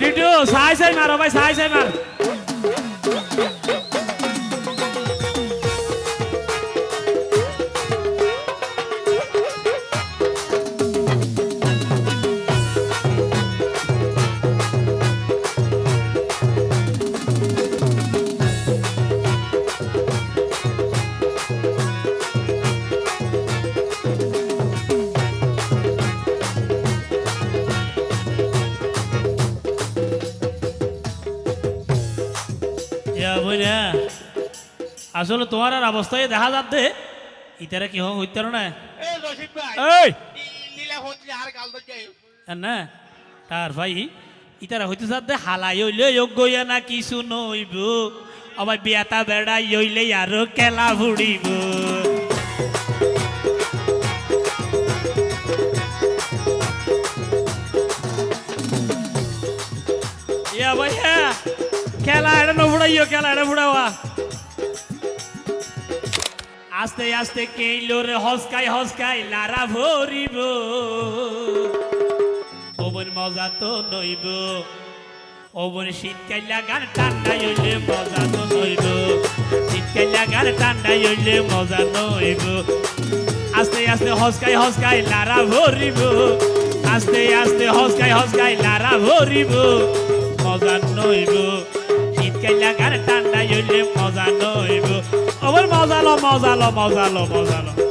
ডিটু সাই সাই মারো ভাই সাই সাই আসলে তোমার আর অবস্থায় দেখা যাচ্ছে ইতারা কি হোক হইতার না এই! তার ভাই ইতারা হইতে যাচ্ছে হালাই হইলে যোগ্য ইয়া না কিছু নইব। আবার বিয়াতা বেড়াই হইলে আরও ইয়া ভাইয়া খেলা এটা নফুড়াইও খেলা এটা ফুড়াওয়া আস্তে আস্তে কেইলোর হসকাই হসকাই লারা ভরিব। ওবন মজা তো নইব। ওবন শীতকাইলা গান ঠান্ডাই হইলে মজা তো নইব। শীতকাইলা গান ঠান্ডাই হইলে মজা নইব। আস্তে আস্তে হসকাই হসকাই লারা ভরিব। আস্তে আস্তে হসকাই হসকাই লারা ভরিব। মজা নইব। গান ঠান্ডাই হইলে মজা নইব ওবন মজা লো মজা লো।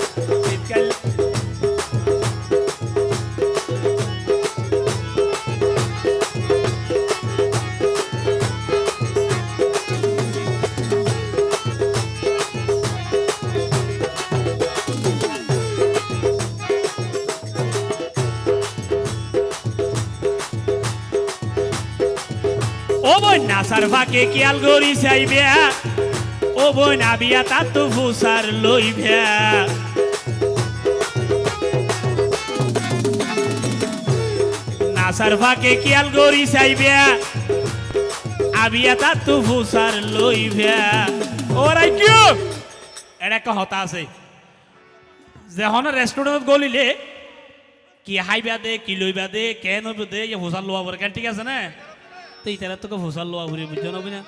বই নাসার ফাঁকে কিয়াল গড়ি চাইবে। ও বই নাবিয়া তার তো ফুসার লইবে। নাসার ফাঁকে কিয়াল গড়ি চাইবে। আবিয়া তার তো ফুসার লইবে। ওরাই কিউ এটা একটা হতা আছে। যখন রেস্টুরেন্টত গলিলে কি হাইবা দে, কি লইবা দে, কেন দে ফুসার লোয়া কেন ঠিক আছে না? তো ইতারা তোকে ভোসাল লোয়া ঘুরে বুঝছ না বুঝা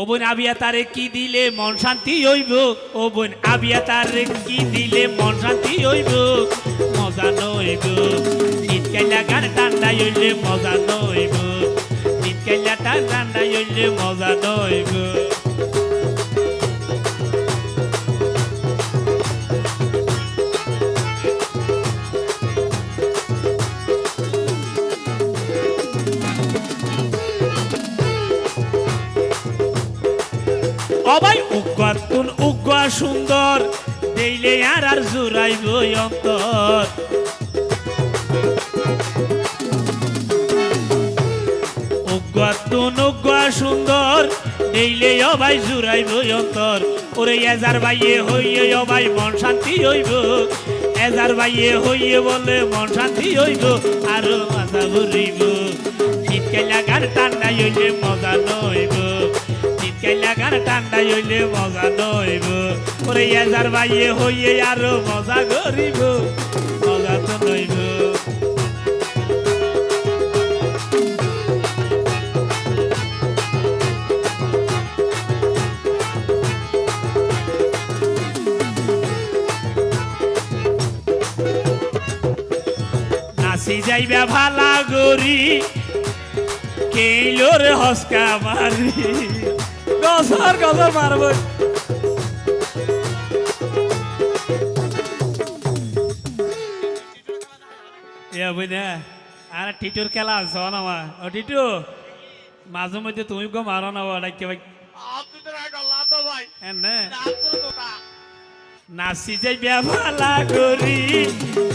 ও বোন আবিয়া, তারে কি দিলে মন শান্তি হইব? ও বোন আবিয়া, তারে কি দিলে মন শান্তি হইব? মজা নইব। শীতকাইলা গান ঠান্ডা হইলে মজা নইব। শীতকাইলা টান ঠান্ডা হইলে মজা নইব। সুন্দর, দেইলে আর আর জুড়াইব অন্তর। উগ্রা সুন্দর, দেইলে অবাই জুড়াইব অন্তর। ওরে এজার বাইয়ে হইয়ে অবাই মন শান্তি হইব। এজার বাইয়ে হইয়ে বলে মন শান্তি হইব, আর মাথা ঘুরিব। শীতকাইলা গান ঠান্ডা হইলে মজা নইব। গান ঠান্ডা হইলে মজা নইব। ওরে এজার বাইয়ে হইয়ে আরও মজা করিব। মজা তো নইব। নাচি যাইবা ভালা গরি কেইলোর হসকা মারি। গছর গছর মারব ইয়া বুঝা আর টিটুর খেলা আনছ না মা ও টিটু মাঝে মধ্যে তুমি গো মারো না ওটা কে ভাই নাচি যাই বেভালা করি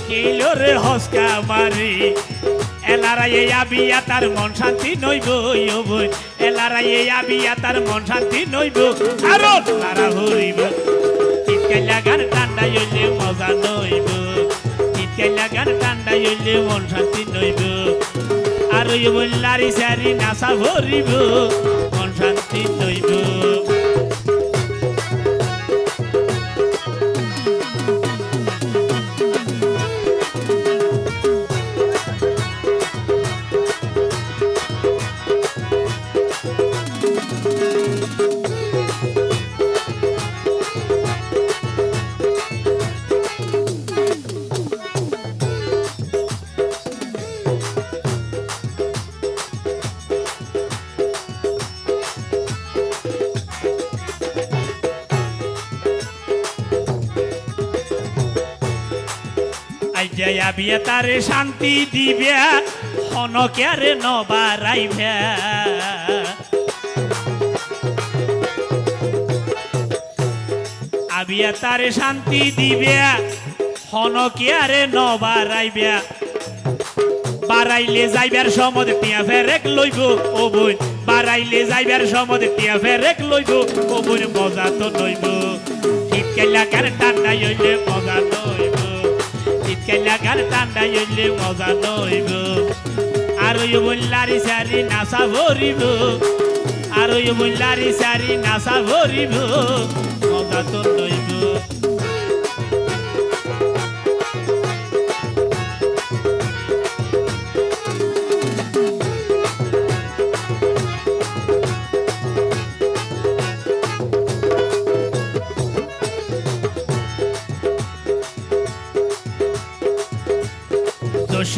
কিলোরে হসকা মারি এলারাই আবিয়া তার মন শান্তি নইব বই। এলারাই আবিয়া তার মন শান্তি নইব আরও তারা হরিব শীতকাইলা গান ঠান্ডা হইলে মজা নইব। শীতকাইলা গান ঠান্ডা হইলে মন শান্তি নইব। আর ওই লারি সারি নাচা ভরিব, মন শান্তি নইব। জয়া বিয়া শান্তি দিবে। হনকে আরে নবারাইবে আবিয়া তারে শান্তি দিবে। হনকে আরে নবারাইবে। বাড়াইলে যাইবার সময় টিয়া ফেরেক লইব, ও বোন। বাড়াইলে যাইবার সময় টিয়া ফেরেক লইব, ও বোন, মজা তো লইব। শীতকাল কার ঠান্ডা হইলে মজা লইব শীতকাল কার ঠান্ডা মজা নইব আর ওই বোন সারি নাচা ভরিব আর ওই বোন সারি নাচা ভরিব মজা তো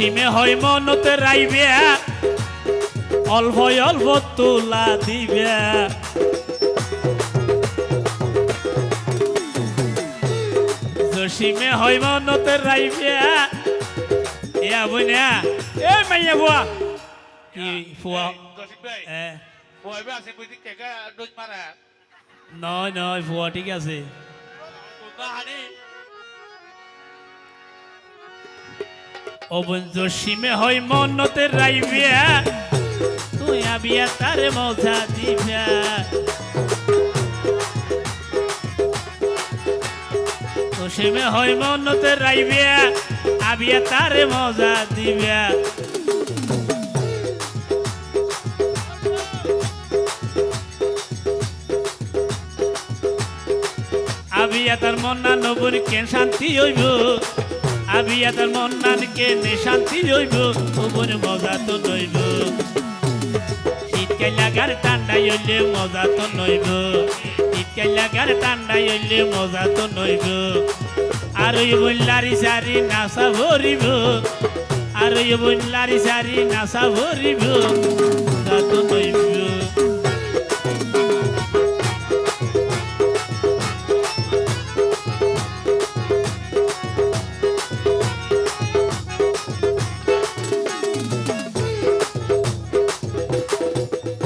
দশিমে হয় মনতে রাইবে। অল্প অল্প তোলা দিবে। দশিমে হয় মনতে রাইবে। এ আবুনা এ মাইয়া বুয়া। কি ফুয়া? দশিক এ। বইবে আছে বুঝি কেকা ডুজ মারা। নয় নয় ফুয়া ঠিক আছে। তোতা হানি। অবন দশিমে হয় মনতে রাইবে। তুই আবিয়া তারে মজা দিবে। দশিমে হয় মনতে রাইবে, আবিয়া তারে মজা দিবে। আবিয়া তার মন্না নবুর কেন শান্তি হইব? আবিয়া তার মন্নান কে নে শান্তি হইব ওবর মজা তো নইব শীতকাল লাগার ঠান্ডা হইলে মজা তো নইব। শীতকাল লাগার ঠান্ডা হইলে মজা তো নইব। আর ওই বললারি সারি নাসা ভরিব, আর ওই বললারি সারি নাসা ভরিব।